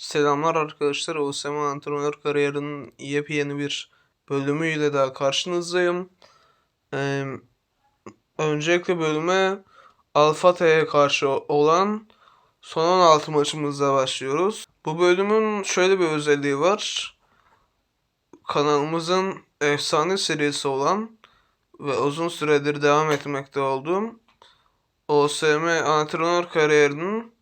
Selamlar arkadaşlar. OSM antrenör kariyerinin yepyeni bir bölümüyle daha karşınızdayım. Ee, öncelikle bölüme Alfa T'ye karşı olan son 16 maçımızla başlıyoruz. Bu bölümün şöyle bir özelliği var. Kanalımızın efsane serisi olan ve uzun süredir devam etmekte olduğum OSM antrenör kariyerinin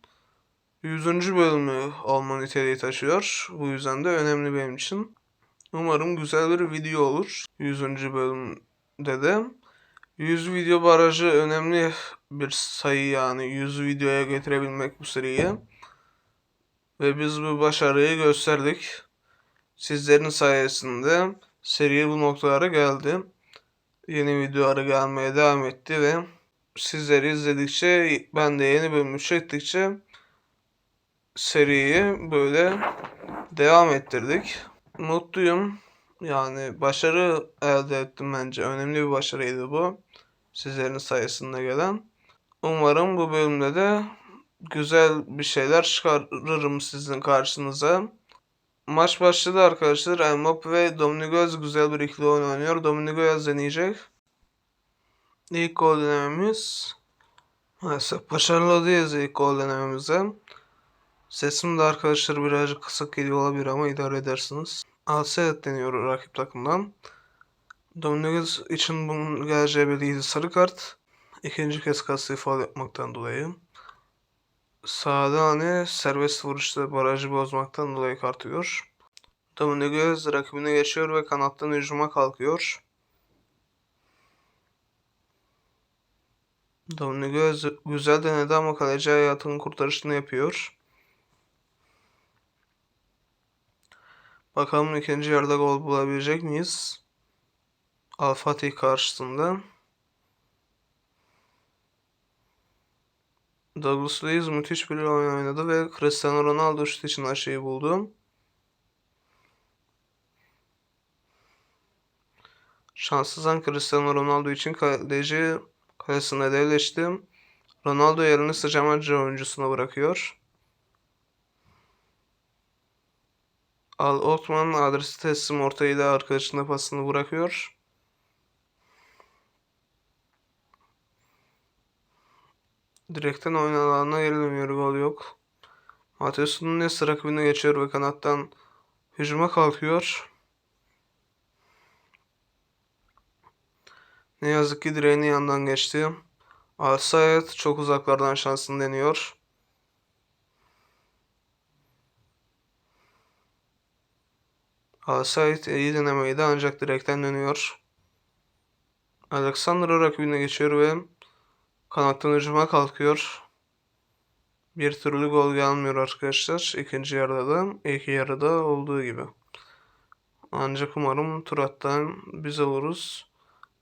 100. bölümü olma niteliği taşıyor. Bu yüzden de önemli benim için. Umarım güzel bir video olur. 100. bölümde de. 100 video barajı önemli bir sayı yani 100 videoya getirebilmek bu seriyi. Ve biz bu başarıyı gösterdik. Sizlerin sayesinde seri bu noktalara geldi. Yeni videoları gelmeye devam etti ve sizleri izledikçe ben de yeni bölümü çektikçe seriyi böyle devam ettirdik. Mutluyum. Yani başarı elde ettim bence. Önemli bir başarıydı bu. Sizlerin sayesinde gelen. Umarım bu bölümde de güzel bir şeyler çıkarırım sizin karşınıza. Maç başladı arkadaşlar. Mbappe ve Dominigoz güzel bir ikili oyun oynuyor. Dominigoz deneyecek. İlk gol denememiz. Maalesef başarılı değiliz ilk gol denememizde. Sesim de arkadaşlar birazcık kısık geliyor olabilir ama idare edersiniz. Alseyet deniyor rakip takımdan. Dominic için bunun geleceği belliydi sarı kart. İkinci kez kasti faal yapmaktan dolayı. Sağda hani serbest vuruşta barajı bozmaktan dolayı kart yiyor. Dominic rakibine geçiyor ve kanattan hücuma kalkıyor. Dominic güzel denedi ama kaleci hayatının kurtarışını yapıyor. Bakalım ikinci yarıda gol bulabilecek miyiz? Al Fatih karşısında. Douglas Luiz müthiş bir oyun oynadı ve Cristiano Ronaldo şut için aşıyı buldu. Şanssızdan Cristiano Ronaldo için kaleci kalesinde devleşti. Ronaldo yerini sıcamacı oyuncusuna bırakıyor. Al Otman adresi teslim ortayla arkadaşına pasını bırakıyor. Direkten oyun alanına geri dönüyor. Gol yok. Mateus Nunes rakibine geçiyor ve kanattan hücuma kalkıyor. Ne yazık ki direğinin yanından geçti. Alsayet çok uzaklardan şansını deniyor. Alsayt iyi denemeydi ancak direkten dönüyor. Alexander rakibine geçiyor ve kanattan hücuma kalkıyor. Bir türlü gol gelmiyor arkadaşlar. İkinci yarıda da ilk yarıda olduğu gibi. Ancak umarım tur attan biz oluruz.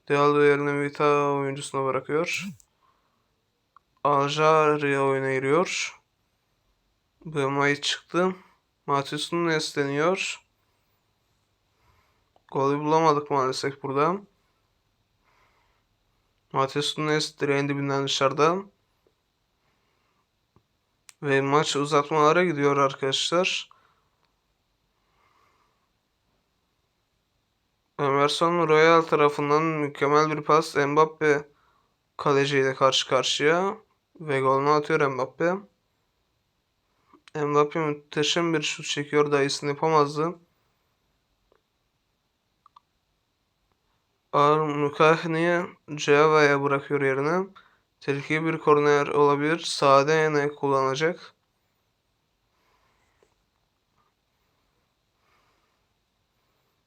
Diallo yerine Vita oyuncusuna bırakıyor. Aljaria oyuna giriyor. Bömay çıktı. Matius Nunes deniyor. Golü bulamadık maalesef burada. Matius Nunes direğin dibinden dışarıda. Ve maç uzatmalara gidiyor arkadaşlar. Emerson Royal tarafından mükemmel bir pas. Mbappe kaleciyle karşı karşıya. Ve golünü atıyor Mbappe. Mbappe muhteşem bir şut çekiyor. Dayısını yapamazdı. Ar Mukahni'yi Ceva'ya bırakıyor yerine. Tehlikeli bir korner olabilir. Sade yine kullanacak.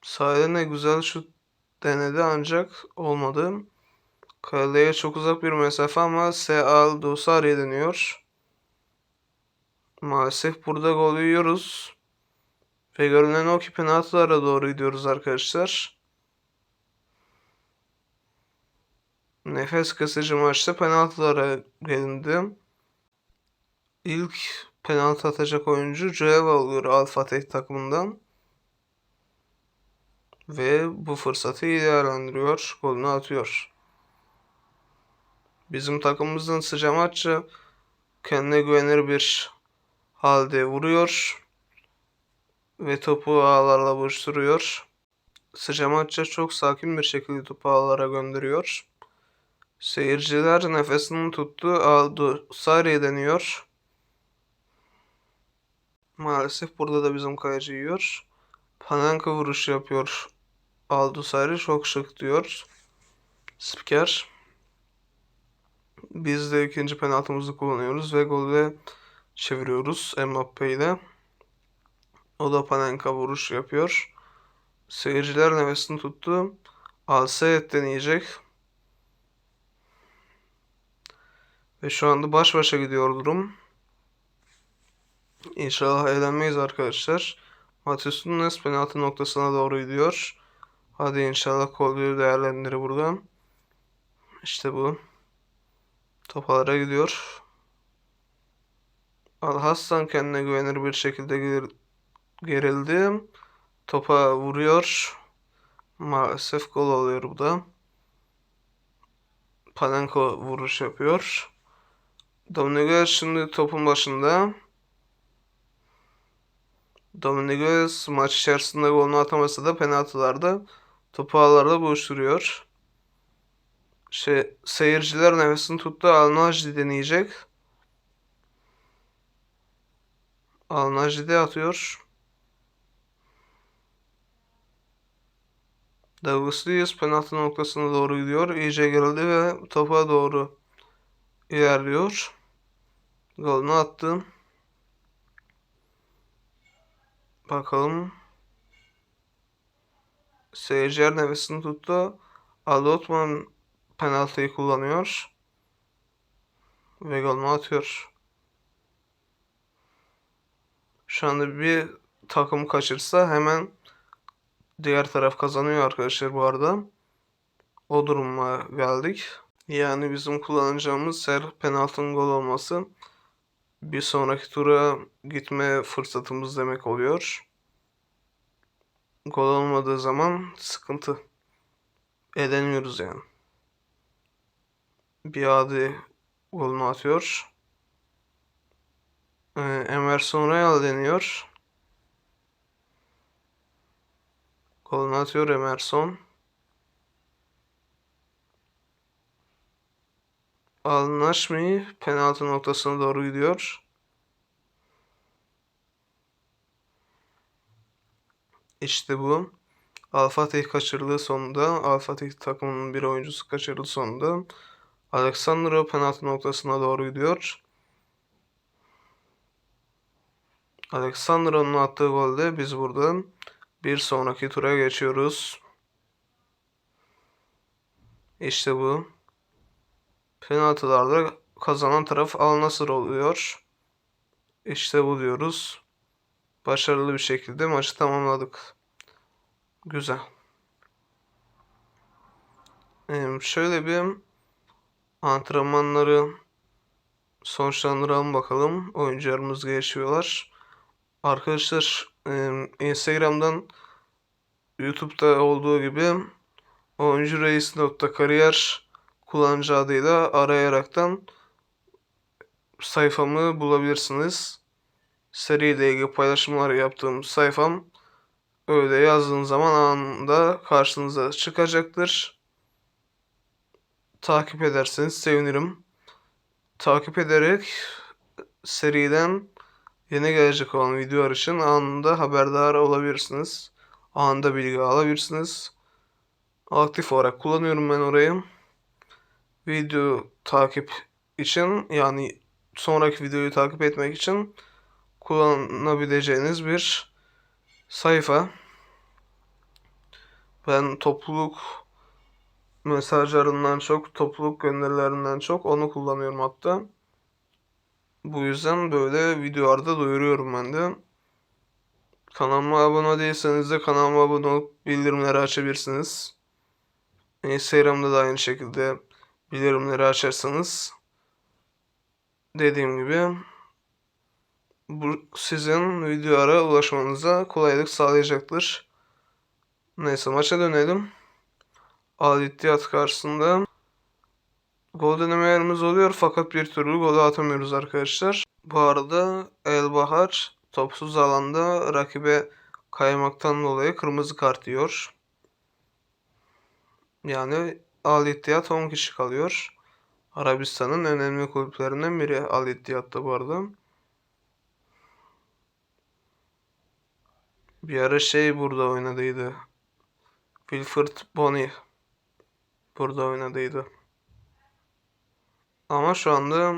Sade ne güzel şut denedi ancak olmadı. Kaleye çok uzak bir mesafe ama Seal Dosari deniyor. Maalesef burada gol yiyoruz. Ve görünen o ki penaltılara doğru gidiyoruz arkadaşlar. Nefes kesici maçta penaltılara gelindi. İlk penaltı atacak oyuncu Cueva oluyor Al Fatih takımından. Ve bu fırsatı iyi değerlendiriyor. Golünü atıyor. Bizim takımımızın sıcamaççı kendine güvenir bir halde vuruyor. ve topu ağlarla buluşturuyor. Sıcamaçça çok sakin bir şekilde topu ağlara gönderiyor. Seyirciler nefesini tuttu. Aldo Sarri deniyor. Maalesef burada da bizim kaleci yiyor. Panenka vuruş yapıyor. Aldo Sarri çok şık diyor. Spiker. Biz de ikinci penaltımızı kullanıyoruz ve golü çeviriyoruz Mbappe ile. O da Panenka vuruş yapıyor. Seyirciler nefesini tuttu. Alsayet deneyecek. Ve şu anda baş başa gidiyor durum. İnşallah eğlenmeyiz arkadaşlar. Matheus Nunes penaltı noktasına doğru gidiyor. Hadi inşallah golü değerlendirir buradan. İşte bu. Topalara gidiyor. Al Hassan kendine güvenir bir şekilde gerildi. Topa vuruyor. Maalesef gol oluyor bu da. Panenko vuruş yapıyor. Dominguez şimdi topun başında. Dominguez maç içerisinde golünü atamasa da penaltılarda topu ağlarda buluşturuyor. Şey, seyirciler nefesini tuttu. Al-Najdi deneyecek. Al-Najdi de atıyor. Douglas Luiz penaltı noktasına doğru gidiyor. İyice gerildi ve topa doğru ilerliyor. Golünü attı. Bakalım. Seyirciler nefesini tuttu. Alotman penaltıyı kullanıyor. Ve golünü atıyor. Şu anda bir takım kaçırsa hemen diğer taraf kazanıyor arkadaşlar bu arada. O duruma geldik. Yani bizim kullanacağımız her penaltının gol olması bir sonraki tura gitme fırsatımız demek oluyor. Gol olmadığı zaman sıkıntı. Edemiyoruz yani. Bir adi golünü atıyor. Ee, Emerson Royal deniyor. Golünü atıyor Emerson. Al-Naşmi penaltı noktasına doğru gidiyor. İşte bu. Al-Fatih kaçırdığı sonunda, Al-Fatih takımının bir oyuncusu kaçırdığı sonunda Alexandro penaltı noktasına doğru gidiyor. Alexandro'nun attığı golde biz buradan bir sonraki tura geçiyoruz. İşte bu. Penaltılarda kazanan taraf Al Nassr oluyor. İşte bu diyoruz. Başarılı bir şekilde maçı tamamladık. Güzel. Ee, şöyle bir antrenmanları sonuçlandıralım bakalım. Oyuncularımız gelişiyorlar. Arkadaşlar e, Instagram'dan YouTube'da olduğu gibi oyuncu reis notta kariyer kullanıcı adıyla arayaraktan sayfamı bulabilirsiniz. Seriyle ilgili paylaşımlar yaptığım sayfam öyle yazdığın zaman anında karşınıza çıkacaktır. Takip ederseniz sevinirim. Takip ederek seriden yeni gelecek olan videolar için anında haberdar olabilirsiniz. Anında bilgi alabilirsiniz. Aktif olarak kullanıyorum ben orayı. Video takip için yani sonraki videoyu takip etmek için kullanabileceğiniz bir sayfa. Ben topluluk mesajlarından çok, topluluk gönderilerinden çok onu kullanıyorum hatta. Bu yüzden böyle videolarda duyuruyorum ben de. Kanalıma abone değilseniz de kanalıma abone olup bildirimleri açabilirsiniz. Instagram'da da aynı şekilde bildirimleri açarsanız dediğim gibi bu sizin videolara ulaşmanıza kolaylık sağlayacaktır. Neyse maça dönelim. İttihad karşısında gol denemelerimiz oluyor fakat bir türlü golü atamıyoruz arkadaşlar. Bu arada El Bahar topsuz alanda rakibe kaymaktan dolayı kırmızı kart yiyor. Yani Al Ittihad 10 kişi kalıyor. Arabistan'ın önemli kulüplerinden biri Al Ittihad'da bu arada. Bir ara şey burada oynadıydı. Wilfred Bony burada oynadıydı. Ama şu anda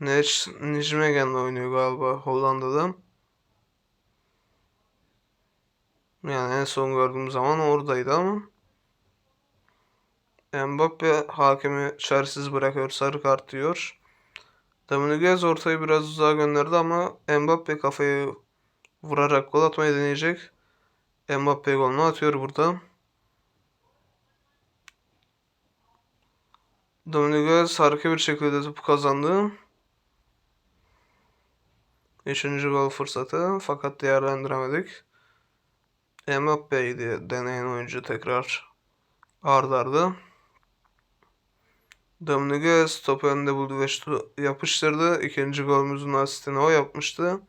Nij Nijmegen'de oynuyor galiba Hollanda'da. Yani en son gördüğüm zaman oradaydı ama Mbappe hakemi çaresiz bırakıyor. Sarı kart diyor. Dominguez ortayı biraz uzağa gönderdi ama Mbappe kafayı vurarak gol atmayı deneyecek. Mbappe golünü atıyor burada. Dominguez harika bir şekilde topu kazandı. Üçüncü gol fırsatı fakat değerlendiremedik. Mbappe'ydi deneyen oyuncu tekrar ardardı. arda. Dominguez topu önünde buldu ve şutu yapıştırdı. İkinci golümüzün asistini o yapmıştı.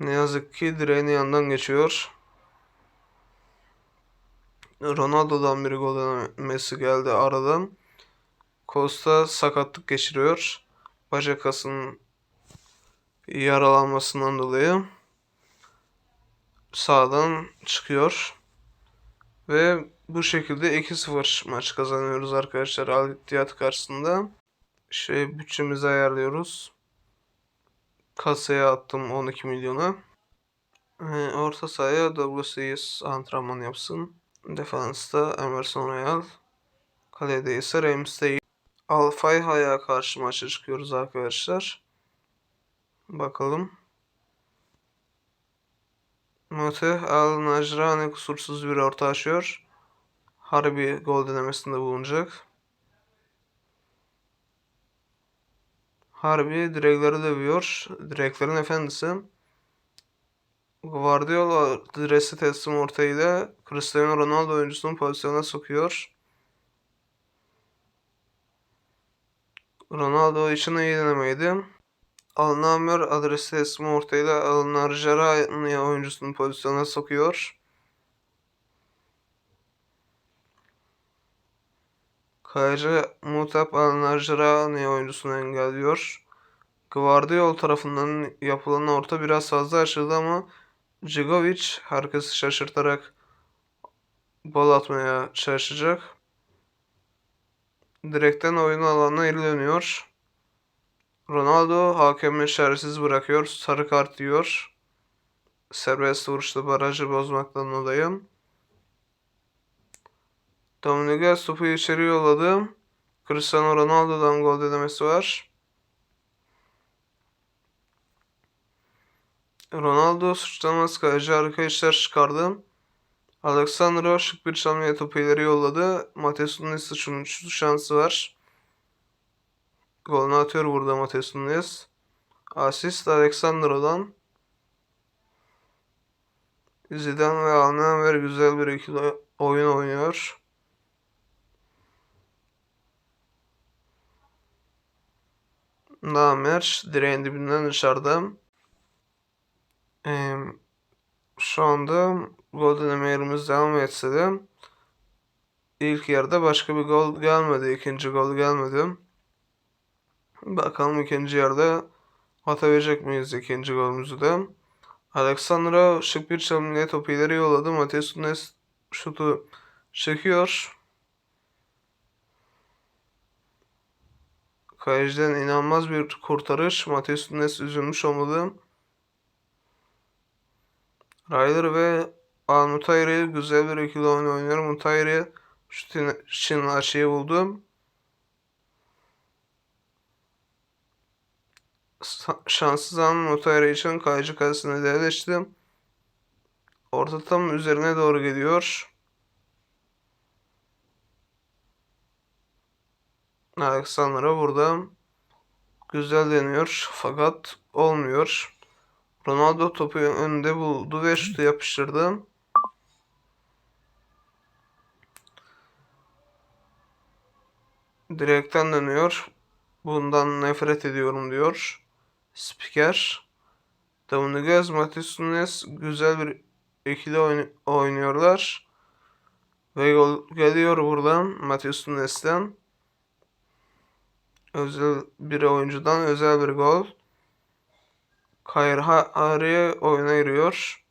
Ne yazık ki direğin yanından geçiyor. Ronaldo'dan bir gol denemesi geldi aradan. Costa sakatlık geçiriyor. Bacak kasının yaralanmasından dolayı sağdan çıkıyor. Ve bu şekilde 2-0 maç kazanıyoruz arkadaşlar Al Ittihad karşısında. Şey bütçemizi ayarlıyoruz. Kasaya attım 12 milyona. Ee, orta sahaya Lewis antrenman yapsın. Defansta Emerson Royal. Kalede ise Ramsey. Alfayha'ya karşı maça çıkıyoruz arkadaşlar. Bakalım. Mute Al Najrani kusursuz bir orta açıyor. Harbi gol denemesinde bulunacak. Harbi direkleri dövüyor. Direklerin efendisi. Guardiola diresi teslim ortayla Cristiano Ronaldo oyuncusunu pozisyona sokuyor. Ronaldo için iyi denemeydi. Alnamer adresi teslim ortayla Alnar Jarani oyuncusunu pozisyona sokuyor. Kayıcı Mutap Alnar Jarani oyuncusunu engelliyor. Guardiola tarafından yapılan orta biraz fazla açıldı ama Djokovic herkesi şaşırtarak bal atmaya çalışacak. Direkten oyun alanına ilerleniyor. Ronaldo hakemi çaresiz bırakıyor. Sarı kart diyor. Serbest vuruşta barajı bozmaktan dolayı. Dominguez topu içeri yolladı. Cristiano Ronaldo'dan gol denemesi var. Ronaldo suçlamaz kaleci harika işler çıkardı. Alexandro şık bir çalmaya topu ileri yolladı. Mateus Nunes şu şansı var. Golünü atıyor burada Mateus Nunes. Asist Alexandro'dan. Zidane ve Alnamer güzel bir ikili oyun oynuyor. Namer direğin dibinden dışarıda. Ee, şu anda gol deneme yerimiz devam etse de ilk yarıda başka bir gol gelmedi. ikinci gol gelmedi. Bakalım ikinci yarıda atabilecek miyiz ikinci golümüzü de. Alexandra şık bir çalımla topu ileri yolladı. Mateus Nunes şutu çekiyor. Kaleciden inanılmaz bir kurtarış. Mateus Nunes üzülmüş olmalı. Ryder ve Al güzel bir ikili oynuyor. Mutayri şu için açıyı buldu. Şanssız an Mutayri için kayıcı kalesine devleşti. Orta tam üzerine doğru gidiyor. Alexandra burada güzel deniyor fakat olmuyor. Ronaldo topu önünde buldu ve şutu yapıştırdı. Direkten dönüyor. Bundan nefret ediyorum diyor. Spiker. Dominguez, Matias Nunes güzel bir ikili oyn- oynuyorlar. Ve gol geliyor buradan Matias Nunes'ten. Özel bir oyuncudan özel bir gol. Kayır Harry oyuna giriyor.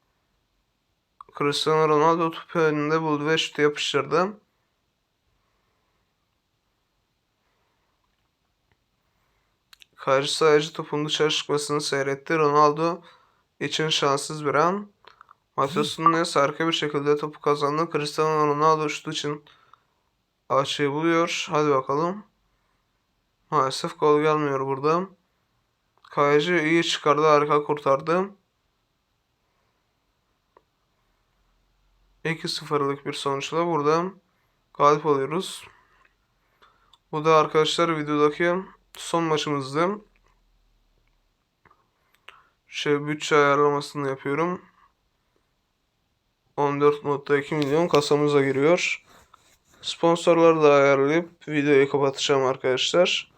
Cristiano Ronaldo topu önünde buldu ve şutu yapıştırdı. Karşı sayıcı topun dışarı çıkmasını seyretti. Ronaldo için şanssız bir an. Matheus Nunes harika bir şekilde topu kazandı. Cristiano Ronaldo şutu için açıyı buluyor. Hadi bakalım. Maalesef gol gelmiyor burada. Kayıcı iyi çıkardı. Harika kurtardı. 2-0'lık bir sonuçla burada galip oluyoruz. Bu da arkadaşlar videodaki son maçımızdı. Şey bütçe ayarlamasını yapıyorum. 14.2 milyon kasamıza giriyor. Sponsorları da ayarlayıp videoyu kapatacağım arkadaşlar.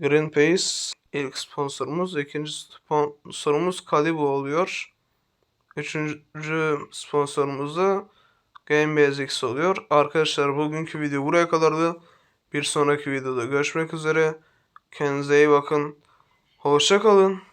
Green Pace ilk sponsorumuz. ikinci sponsorumuz Kalibu oluyor. Üçüncü sponsorumuz da Game Basics oluyor. Arkadaşlar bugünkü video buraya kadardı. Bir sonraki videoda görüşmek üzere. Kendinize iyi bakın. Hoşça kalın.